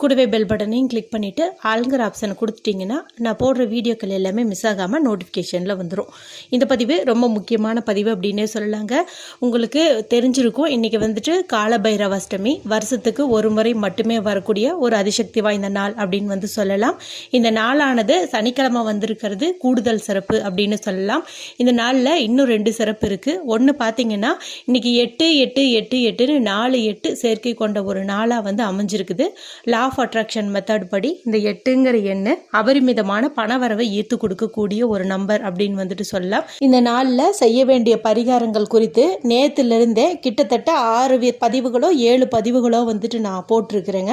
கூடவே பெல் பட்டனையும் கிளிக் பண்ணிவிட்டு ஆளுங்கிற ஆப்ஷனை கொடுத்துட்டிங்கன்னா நான் போடுற வீடியோக்கள் எல்லாமே மிஸ் ஆகாமல் நோட்டிஃபிகேஷனில் வந்துடும் இந்த பதிவு ரொம்ப முக்கியமான பதிவு அப்படின்னே சொல்லலாங்க. உங்களுக்கு தெரிஞ்சிருக்கும். இன்றைக்கி வந்துட்டு காலபைரவ அஷ்டமி வருஷத்துக்கு ஒரு முறை மட்டுமே வரக்கூடிய ஒரு அதிசக்தி வாய்ந்த நாள் அப்படின்னு வந்து சொல்லலாம். இந்த நாளானது சனிக்கிழமை வந்திருக்கிறது கூடுதல் சிறப்பு அப்படின்னு சொல்லலாம். இந்த நாளில் இன்னும் ரெண்டு சிறப்பு இருக்குது ஒன்று பார்த்தீங்கன்னா இன்னைக்கு எட்டு எட்டு எட்டு எட்டுன்னு நாலு எட்டு சேர்க்கை கொண்ட ஒரு நாளாக வந்து அமைஞ்சிருக்குது. லா ஆஃப் அட்ராக்ஷன் மெத்தட் படி இந்த எட்டுங்கிற எண்ணு அபரிமிதமான பணவரவை ஈர்த்து கொடுக்கக்கூடிய ஒரு நம்பர் அப்படின்னு வந்துட்டு சொல்லலாம். இந்த நாளில் செய்ய வேண்டிய பரிகாரங்கள் குறித்து நேற்றுலேருந்தே கிட்டத்தட்ட ஆறு பதிவுகளோ ஏழு பதிவுகளோ வந்துட்டு நான் போட்டிருக்கிறேங்க.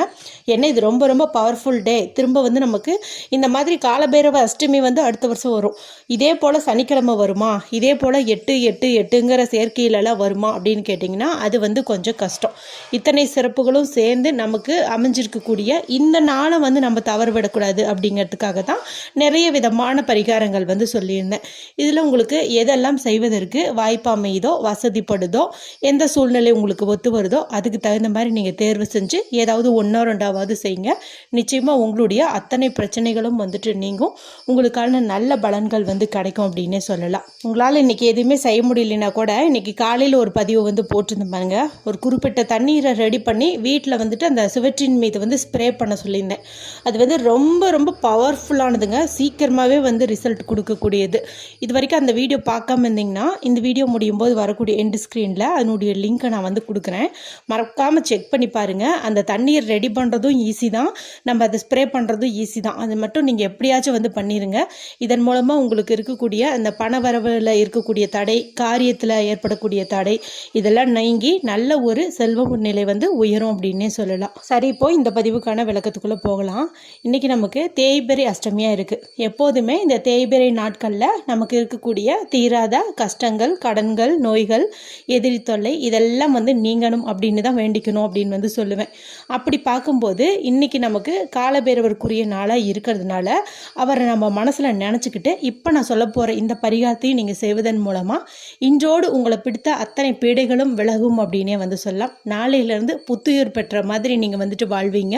ஏன்னா இது ரொம்ப ரொம்ப பவர்ஃபுல் டே திரும்ப வந்து நமக்கு இந்த மாதிரி காலபைரவ அஷ்டமி வந்து அடுத்த வருஷம் வரும். இதே போல் சனிக்கிழமை வருமா? இதே போல் எட்டு எட்டு எட்டுங்கிற சேர்க்கையிலலாம் வருமா அப்படின்னு கேட்டிங்கன்னா அது வந்து கொஞ்சம் கஷ்டம். இத்தனை சிறப்புகளும் சேர்ந்து நமக்கு அமைஞ்சிருக்கக்கூடிய இந்த நாளை வந்து நம்ம தவறு விடக்கூடாது அப்படிங்கிறதுக்காக தான் நிறைய விதமான பரிகாரங்கள் வந்து சொல்லியிருந்தேன். இதில் உங்களுக்கு எதெல்லாம் செய்வதற்கு வாய்ப்பு அமையுதோ வசதிப்படுதோ எந்த சூழ்நிலை உங்களுக்கு ஒத்து வருதோ அதுக்கு தகுந்த மாதிரி நீங்கள் தேர்வு செஞ்சு ஏதாவது ஒன்றோ ரெண்டாவது செய்யுங்க நிச்சயமாக உங்களுடைய அத்தனை பிரச்சனைகளும் வந்துட்டு நீங்கும். உங்களுக்கான நல்ல பலன்கள் வந்து கிடைக்கும் அப்படின்னே சொல்லலாம். உங்களால் இன்றைக்கி எதுவுமே செய்ய முடியலனா கூட இன்றைக்கி காலையில் ஒரு பதிவு வந்து போட்டிருந்தேன் பாருங்க. ஒரு குறிப்பிட்ட தண்ணீரை ரெடி பண்ணி வீட்டில் வந்துட்டு அந்த சுவற்றின் மீது வந்து ஸ்ப்ரே பண்ண சொல்லியிருந்தேன். அது வந்து ரொம்ப ரொம்ப பவர்ஃபுல்லானதுங்க சீக்கிரமாகவே வந்து ரிசல்ட் கொடுக்கக்கூடியது. இது வரைக்கும் அந்த வீடியோ பார்க்காம இருந்தீங்கன்னா இந்த வீடியோ முடியும் போது வரக்கூடிய எண்டு ஸ்க்ரீனில் அதனுடைய லிங்க்கை நான் வந்து கொடுக்குறேன். மறக்காமல் செக் பண்ணி பாருங்கள் அந்த தண்ணீர் ரெடி பண்ணுறதும் ஈஸி தான். நம்ம அதை ஸ்ப்ரே பண்ணுறதும் ஈஸி தான். அது மட்டும் நீங்கள் எப்படியாச்சும் வந்து பண்ணிடுங்க இதன் மூலமாக உங்களுக்கு இருக்கக்கூடிய அந்த பண வரவில் இருக்கக்கூடிய தடை காரியத்தில் ஏற்படக்கூடிய தடை இதெல்லாம் நீங்கி நல்ல ஒரு செல்வ நிலை வந்து உயரும் அப்படின்னே சொல்லலாம். சரி இப்போ இந்த பதிவு பதிவுக்கான விளக்கத்துக்குள்ளே போகலாம். இன்றைக்கி நமக்கு தேய்பெரி அஷ்டமியாக இருக்குது எப்போதுமே இந்த தேய்பெரி நாட்களில் நமக்கு இருக்கக்கூடிய தீராத கஷ்டங்கள் கடன்கள் நோய்கள் எதிரி தொல்லை இதெல்லாம் வந்து நீங்கணும் அப்படின்னு தான் வேண்டிக்கணும் அப்படின்னு வந்து சொல்லுவேன். அப்படி பார்க்கும்போது இன்றைக்கி நமக்கு காலபேரவருக்குரிய நாளாக இருக்கிறதுனால அவரை நம்ம மனசில் நினச்சிக்கிட்டு இப்போ நான் சொல்ல போகிற இந்த பரிகாரத்தையும் நீங்கள் செய்வதன் மூலமாக இன்றோடு உங்களை பிடித்த அத்தனை பீடைகளும் விலகும் அப்படின்னே வந்து சொல்லலாம். நாளையிலேருந்து புத்துயிர் பெற்ற மாதிரி நீங்கள் வந்துட்டு வாழ்வீங்க.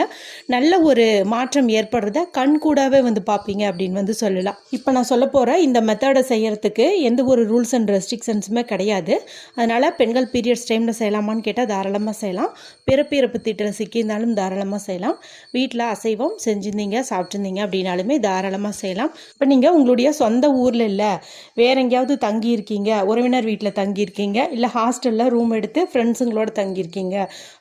நல்ல ஒரு மாற்றம் ஏற்படுறத கண் கூடாவே வந்து பார்ப்பீங்க அப்படின்னு வந்து சொல்லலாம். இப்போ நான் சொல்ல போகிற இந்த மெத்தடை செய்கிறதுக்கு எந்த ஒரு ரூல்ஸ் அண்ட் ரெஸ்ட்ரிக்ஷன்ஸுமே கிடையாது. அதனால் பெண்கள் பீரியட்ஸ் டைமில் செய்யலாமான்னு கேட்டால் தாராளமாக செய்யலாம். பிறப்பு இறப்பு தீட்டில் சிக்கியிருந்தாலும் தாராளமாக செய்யலாம். வீட்டில் அசைவம் செஞ்சுருந்தீங்க சாப்பிட்ருந்தீங்க அப்படின்னாலுமே தாராளமாக செய்யலாம். இப்போ நீங்கள் உங்களுடைய சொந்த ஊரில் இல்லை வேற எங்கேயாவது தங்கியிருக்கீங்க உறவினர் வீட்டில் தங்கியிருக்கீங்க இல்லை ஹாஸ்டலில் ரூம் எடுத்து ஃப்ரெண்ட்ஸுங்களோட தங்கியிருக்கீங்க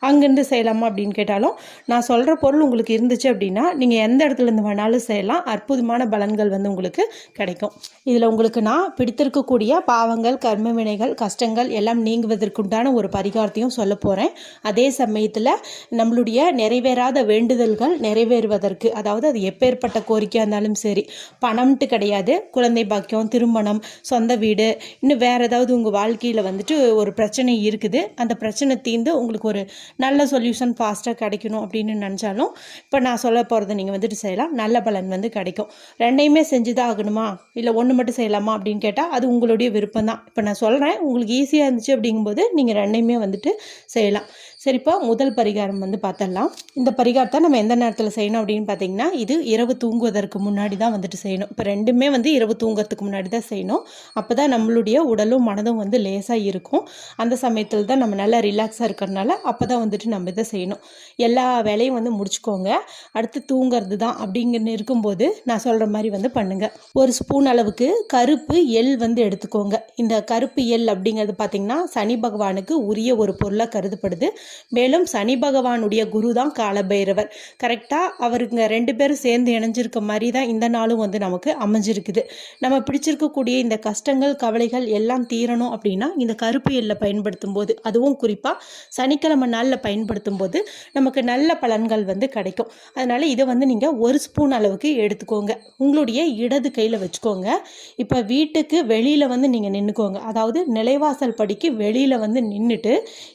அங்கேருந்து செய்யலாமா அப்படின்னு கேட்டாலும் நான் சொல்கிற பொருள் உங்களுக்கு இருந்துச்சு அப்படின்னா நீங்கள் எந்த இடத்துலேருந்து வேணாலும் செய்யலாம். அற்புதமான பலன்கள் வந்து உங்களுக்கு கிடைக்கும். இதில் உங்களுக்கு நான் பிடித்திருக்கக்கூடிய பாவங்கள் கர்ம வினைகள் கஷ்டங்கள் எல்லாம் நீங்குவதற்குண்டான ஒரு பரிகாரத்தையும் சொல்ல போகிறேன் அதே சமயத்தில் நம்மளுடைய நிறைவேறாத வேண்டுதல்கள் நிறைவேறுவதற்கு அதாவது அது எப்பேற்பட்ட கோரிக்கையாக இருந்தாலும் சரி பணம்ட்டு கிடையாது. குழந்தை பாக்கியம் திருமணம் சொந்த வீடு இன்னும் வேறு ஏதாவது உங்கள் வாழ்க்கையில் வந்துட்டு ஒரு பிரச்சனை இருக்குது. அந்த பிரச்சனை தீர்ந்து உங்களுக்கு ஒரு நல்ல சொல்யூஷன் ஃபாஸ்ட்டாக கிடைக்கணும் அப்படின்னு செஞ்சாலும் இப்போ நான் சொல்ல போகிறத நீங்கள் வந்துட்டு செய்யலாம். நல்ல பலன் வந்து கிடைக்கும். ரெண்டையுமே செஞ்சு தான் ஆகணுமா? இல்லை ஒன்று மட்டும் செய்யலாமா அப்படின்னு கேட்டால் அது உங்களுடைய விருப்பம் தான் இப்போ நான் சொல்கிறேன் உங்களுக்கு ஈஸியாக இருந்துச்சு அப்படிங்கும்போது நீங்கள் ரெண்டையுமே வந்துட்டு செய்யலாம். சரிப்பா முதல் பரிகாரம் வந்து பார்த்தரலாம் இந்த பரிகாரத்தை நம்ம எந்த நேரத்தில் செய்யணும் அப்படின்னு பார்த்தீங்கன்னா இது இரவு தூங்குவதற்கு முன்னாடி தான் வந்துட்டு செய்யணும். இப்போ ரெண்டுமே வந்து இரவு தூங்குறதுக்கு முன்னாடி தான் செய்யணும். அப்போ தான் நம்மளுடைய உடலும் மனதும் வந்து லேசாக இருக்கும். அந்த சமயத்தில் தான் நம்ம நல்லா ரிலாக்ஸாக இருக்கிறதுனால அப்போ தான் வந்துட்டு நம்ம இதை செய்யணும். எல்லா வேலையும் வந்து முடிச்சுக்கோங்க. அடுத்து தூங்குறது தான் அப்படிங்கன்னு இருக்கும்போது நான் சொல்கிற மாதிரி வந்து பண்ணுங்கள் ஒரு ஸ்பூன் அளவுக்கு கருப்பு எள் வந்து எடுத்துக்கோங்க. இந்த கருப்பு எள் அப்படிங்கிறது பார்த்திங்கன்னா சனி பகவானுக்கு உரிய ஒரு பொருளாக கருதப்படுது. மேலும் சனி பகவானுடைய குரு தான் காலபைரவர். கரெக்டாக அவருங்க ரெண்டு பேரும் சேர்ந்து இணைஞ்சிருக்க மாதிரி தான் இந்த நாளும் வந்து நமக்கு அமைஞ்சிருக்குது. நம்ம பிடிச்சிருக்கக்கூடிய இந்த கஷ்டங்கள் கவலைகள் எல்லாம் தீரணும் அப்படின்னா இந்த கருப்பு எல்லை பயன்படுத்தும் போது அதுவும் குறிப்பாக சனிக்கிழமை நாளில் பயன்படுத்தும் போது நமக்கு நல்ல பலன்கள் வந்து கிடைக்கும். அதனால் இதை வந்து நீங்கள் ஒரு ஸ்பூன் அளவுக்கு எடுத்துக்கோங்க. உங்களுடைய இடது கையில் வச்சுக்கோங்க. இப்போ வீட்டுக்கு வெளியில் வந்து நீங்கள் நின்றுக்கோங்க அதாவது நிலைவாசல் படிக்கு வெளியில் வந்து நின்றுட்டு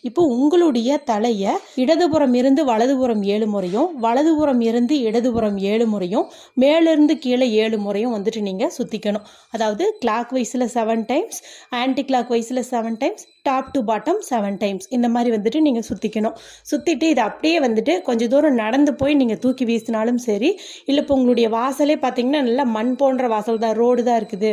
இப்போ உங்களுடைய தலையை இடதுபுறம் இருந்து வலதுபுறம் ஏழு முறையும் வலதுபுறம் இருந்து இடதுபுறம் ஏழு முறையும் மேலிருந்து கீழே ஏழு முறையும் வந்துட்டு நீங்கள் சுற்றிக்கணும் அதாவது கிளாக் வைஸில் செவன் டைம்ஸ் ஆன்டி கிளாக் வைஸில் seven times top to bottom seven times இந்த மாதிரி வந்துட்டு நீங்கள் சுற்றிக்கணும் சுற்றிட்டு இதை அப்படியே வந்துட்டு கொஞ்சம் தூரம் நடந்து போய் நீங்கள் தூக்கி வீசினாலும் சரி இல்லை இப்போ உங்களுடைய வாசலே பார்த்தீங்கன்னா நல்லா மண் போன்ற வாசல் தான் ரோடு தான் இருக்குது.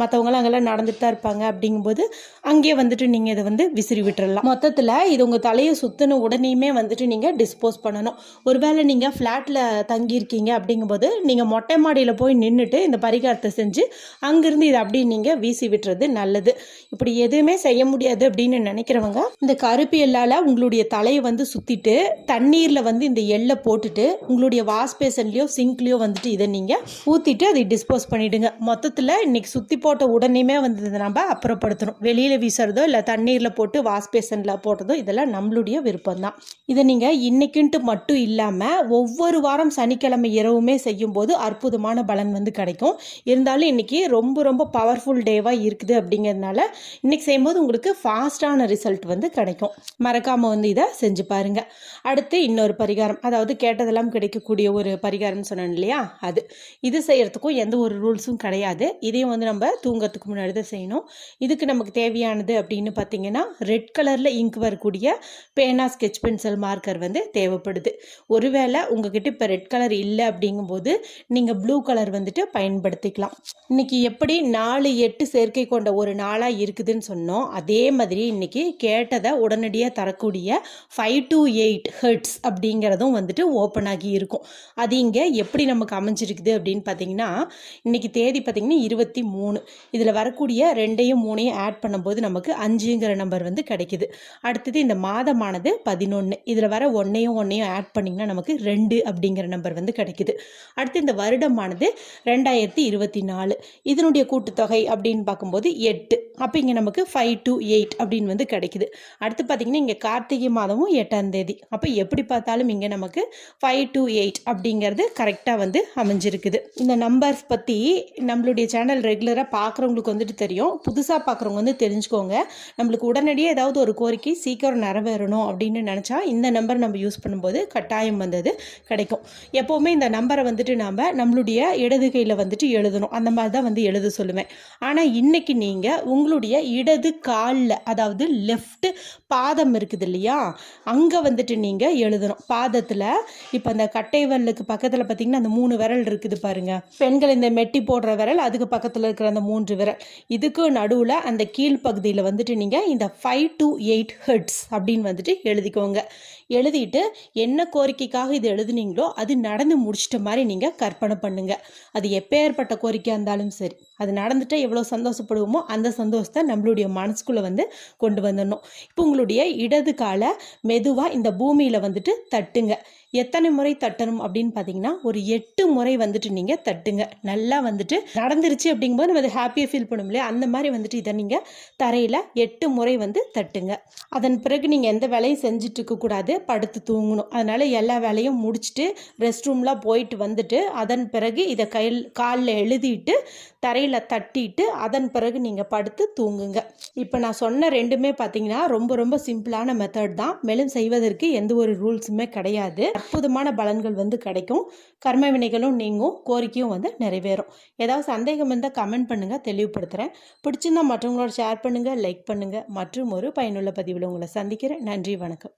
மற்றவங்களாம் அங்கெல்லாம் நடந்துட்டு தான் இருப்பாங்க அப்படிங்கும்போது அங்கேயே வந்துட்டு நீங்கள் இதை வந்து விசிறி விட்டுறலாம். மொத்தத்தில் இது உங்கள் தலையை சுற்றின உடனேயுமே வந்துட்டு நீங்கள் டிஸ்போஸ் பண்ணணும். ஒருவேளை நீங்கள் ஃப்ளாட்டில் தங்கியிருக்கீங்க அப்படிங்கும்போது நீங்கள் மொட்டை மாடியில் போய் நின்றுட்டு இந்த பரிகாரத்தை செஞ்சு அங்கேருந்து இதை அப்படியே நீங்கள் வீசி விட்டுறது நல்லது. இப்படி எதுவுமே செய்ய முடியாது. அப்படின்னு நினைக்கிறவங்க இந்த கருப்பு எள்ளால் உங்களுடைய தலையை வந்து சுற்றிட்டு தண்ணீரில் வந்து இந்த எள்ளை போட்டுட்டு உங்களுடைய வாஷ் பேசன்லேயோ சிங்க்லேயோ வந்துட்டு இதை நீங்கள் ஊற்றிட்டு அதை டிஸ்போஸ் பண்ணிவிடுங்க மொத்தத்தில் இன்னைக்கு சுற்றி போட்ட உடனேமே வந்து இதை நம்ம அப்புறப்படுத்தணும். வெளியில் வீசுறதோ இல்லை தண்ணீரில் போட்டு வாஷ் பேசனில் போடுறதோ இதெல்லாம் நம்மளுடைய விருப்பம் தான் இதை நீங்கள் இன்னைக்குன்ட்டு மட்டும் இல்லாமல் ஒவ்வொரு வாரம் சனிக்கிழமை இரவுமே செய்யும்போது அற்புதமான பலன் வந்து கிடைக்கும். இருந்தாலும் இன்னைக்கு ரொம்ப ரொம்ப பவர்ஃபுல் டேவாக இருக்குது அப்படிங்கிறதுனால இன்னைக்கு செய்யும்போது உங்களுக்கு ஃபாஸ்டான ரிசல்ட் வந்து கிடைக்கும். மறக்காமல் வந்து இதை செஞ்சு பாருங்க. அடுத்து இன்னொரு பரிகாரம். அதாவது கேட்டதெல்லாம் கிடைக்கக்கூடிய ஒரு பரிகாரம்னு சொன்னேன் இல்லையா? அது. இது செய்கிறதுக்கும் எந்த ஒரு ரூல்ஸும் கிடையாது. இதையும் வந்து நம்ம தூங்கறதுக்கு முன்னாடி தான் செய்யணும். இதுக்கு நமக்கு தேவையானது அப்படின்னு பார்த்தீங்கன்னா ரெட் கலரில் இங்க் வரக்கூடிய பேனா ஸ்கெச் பென்சில் மார்க்கர் வந்து தேவைப்படுது. ஒருவேளை உங்ககிட்ட இப்போ ரெட் கலர் இல்லை அப்படிங்கும்போது நீங்கள் ப்ளூ கலர் வந்துட்டு பயன்படுத்திக்கலாம். இன்னைக்கு எப்படி நாலு எட்டு சேர்க்கை கொண்ட ஒரு நாளாக இருக்குதுன்னு சொன்னோம் அதே மாதிரி இன்னைக்கு கேட்டதை உடனடியாக தரக்கூடிய ஃபைவ் டு எயிட் ஹெர்ட்ஸ் அப்படிங்கிறதும் வந்துட்டு ஓப்பன் ஆகி இருக்கும். அது இங்கே எப்படி நமக்கு அமைஞ்சிருக்குது அப்படின்னு பார்த்தீங்கன்னா இன்னைக்கு தேதி பார்த்தீங்கன்னா இருபத்தி மூணு. இதில் வரக்கூடிய ரெண்டையும் மூணையும் ஆட் பண்ணும்போது நமக்கு அஞ்சுங்கிற நம்பர் வந்து கிடைக்குது. அடுத்தது இந்த மாதமானது பதினொன்று இதில் வர ஒன்றையும் ஒன்றையும் ஆட் பண்ணிங்கன்னா நமக்கு ரெண்டு அப்படிங்கிற நம்பர் வந்து கிடைக்குது. அடுத்து இந்த வருடமானது ரெண்டாயிரத்தி இருபத்தி நாலு. இதனுடைய கூட்டுத்தொகை அப்படின்னு பார்க்கும்போது எட்டு. அப்போ இங்கே நமக்கு ஃபைவ் டு எயிட் அப்படின்னு வந்து கிடைக்குது. அடுத்து பார்த்தீங்கன்னா இங்கே கார்த்திகை மாதமும் எட்டாம் தேதி. அப்போ எப்படி பார்த்தாலும் இங்கே நமக்கு ஃபைவ் டூ எயிட் அப்படிங்கிறது கரெக்டாக வந்து அமைஞ்சிருக்குது. இந்த நம்பர்ஸ் பற்றி நம்மளுடைய சேனல் ரெகுலராக பார்க்குறவங்களுக்கு வந்துட்டு தெரியும். புதுசாக பார்க்குறவங்க வந்து தெரிஞ்சுக்கோங்க. நம்மளுக்கு உடனடியாக ஏதாவது ஒரு கோரிக்கை சீக்கிரம் நிறைவேறணும் அப்படின்னு நினச்சா இந்த நம்பர் நம்ம யூஸ் பண்ணும்போது கட்டாயம் வந்தது கிடைக்கும். எப்போவுமே இந்த நம்பரை வந்துட்டு நாம் நம்மளுடைய இடது கையில் வந்துட்டு எழுதணும். அந்த மாதிரி தான் வந்து எழுத சொல்லுவேன். ஆனால் இன்றைக்கி நீங்கள் உங்களுடைய இடது காலில் அதாவது லெஃப்ட் பாதம் இருக்குது இல்லையா? அங்கே வந்துட்டு நீங்கள் எழுதணும். பாதத்தில் இப்போ அந்த கட்டை விரலுக்கு பக்கத்தில் பார்த்தீங்கன்னா அந்த மூணு விரல் இருக்குது பாருங்கள் பெண்கள் இந்த மெட்டி போடுற விரல் அதுக்கு பக்கத்தில் இருக்கிற அந்த மூன்று விரல். இதுக்கு நடுவில் அந்த கீழ்ப்பகுதியில் வந்துட்டு நீங்கள் இந்த ஃபைவ் டு எயிட் ஹெட்ஸ் அப்படின்னு வந்துட்டு எழுதிக்கோங்க. எழுதிட்டு என்ன கோரிக்கைக்காக இது எழுதுனீங்களோ அது நடந்து முடிச்சிட்ட மாதிரி நீங்கள் கற்பனை பண்ணுங்கள் அது எப்பேற்பட்ட கோரிக்கையாக இருந்தாலும் சரி. அது நடந்துட்டு எவ்வளோ சந்தோஷப்படுவோமோ அந்த சந்தோஷத்தை நம்மளுடைய மனசுக்குள்ளே வந்து கொண்டு வந்துடணும். இப்போ உங்களுடைய இடது காலை மெதுவாக இந்த பூமியில் வந்துட்டு தட்டுங்க. எத்தனை முறை தட்டணும் அப்படின்னு பார்த்தீங்கன்னா ஒரு எட்டு முறை வந்துட்டு நீங்கள் தட்டுங்க. நல்லா வந்துட்டு நடந்துருச்சு அப்படிங்கும்போது நம்ம அது ஹாப்பியாக ஃபீல் பண்ணும் இல்லையா? அந்த மாதிரி வந்துட்டு இதை நீங்கள் தரையில் எட்டு முறை வந்து தட்டுங்க. அதன் பிறகு நீங்கள் எந்த வேலையும் செஞ்சுட்டு இருக்கக்கூடாது படுத்து தூங்கணும். அதனால் எல்லா வேலையும் முடிச்சுட்டு ரெஸ்ட் ரூம்லாம் போயிட்டு வந்துட்டு அதன் பிறகு இதை கையில் காலில் எழுதிட்டு தரையில் தட்டிட்டு அதன் பிறகு நீங்கள் படுத்து தூங்குங்க. இப்போ நான் சொன்ன ரெண்டுமே பார்த்தீங்கன்னா ரொம்ப ரொம்ப சிம்பிளான மெத்தட் தான். மேலும் செய்வதற்கு எந்த ஒரு ரூல்ஸுமே கிடையாது. அற்புதமான பலன்கள் வந்து கிடைக்கும். கர்ம வினைகளும் நீங்கும் கோரிக்கையும் வந்து நிறைவேறும். ஏதாவது சந்தேகம் இருந்தால் கமெண்ட் பண்ணுங்கள் தெளிவுபடுத்துகிறேன் பிடிச்சிருந்தா மற்றவங்களோட ஷேர் பண்ணுங்கள் லைக் பண்ணுங்கள் மற்றும் ஒரு பயனுள்ள பதிவில் உங்களை சந்திக்கிறேன். நன்றி வணக்கம்.